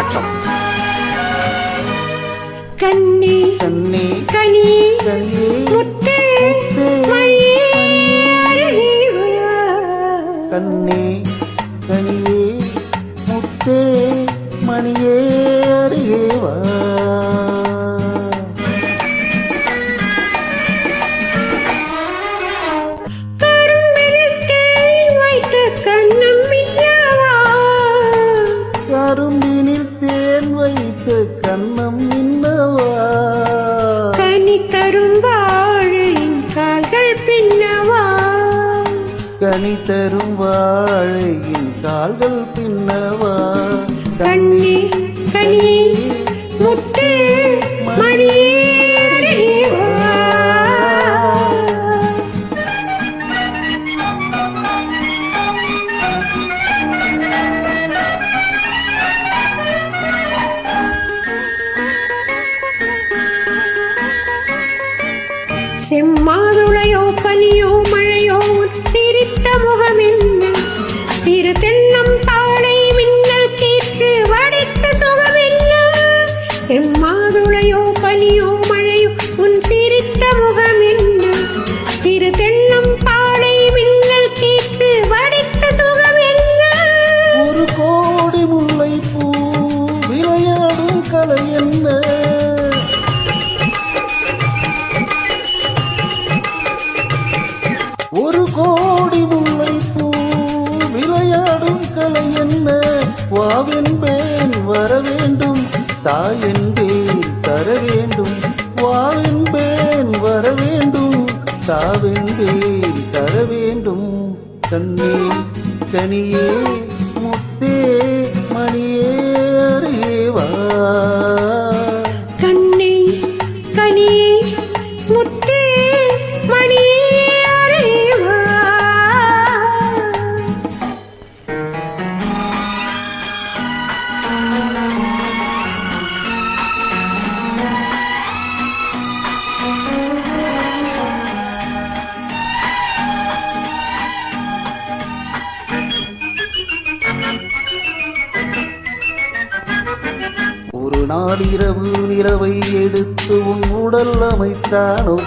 வணக்கம். கண்ணி கண்ணே. கனி கண்ணே முத்து வா. கண்ணே கனியே முத்தே மணியே அருகே கண்ணம் இன்னவா? கனி தரும் வாழையின் கால்கள் பின்னவா? கனி தரும் வாழையின் கால்கள் பின்னவா? கண்ணி கனி முத்து கவலை என்ன? ஒரு கோடி முல்லை பூ விளையாடும் கலை என்ன? வாவென்பேன் வர வேண்டும். தாயென்பேன் தர வேண்டும். வாவென்பேன் வர வேண்டும். தாவென்பேன் தர வேண்டும். கண்ணே கனியே முத்தே மணியே. ஒரு நாள் இரவு நிலவை எடுத்து உன் உடல் அமைத்தானோ?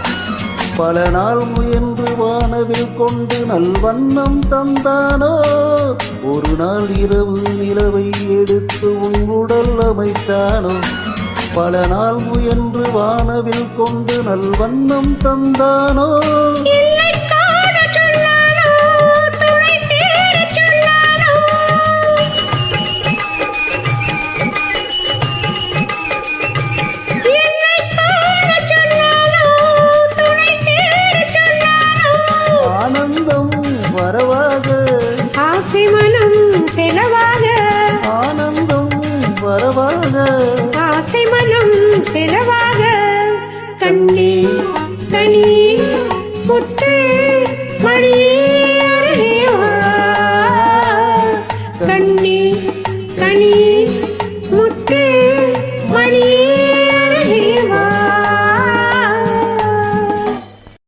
பல நாள் முயன்று வானவில் கொண்டு நல்வண்ணம் தந்தானோ? ஒரு நாள் இரவு நிலவை எடுத்து உன் உடல் அமைத்தானோ? பல நாள் முயன்று வானவில் கொண்டு நல்வண்ணம் தந்தானோ? வரவாக. ஆசை மனம் செலவாக. கண்ணே கனி முத்து மணியே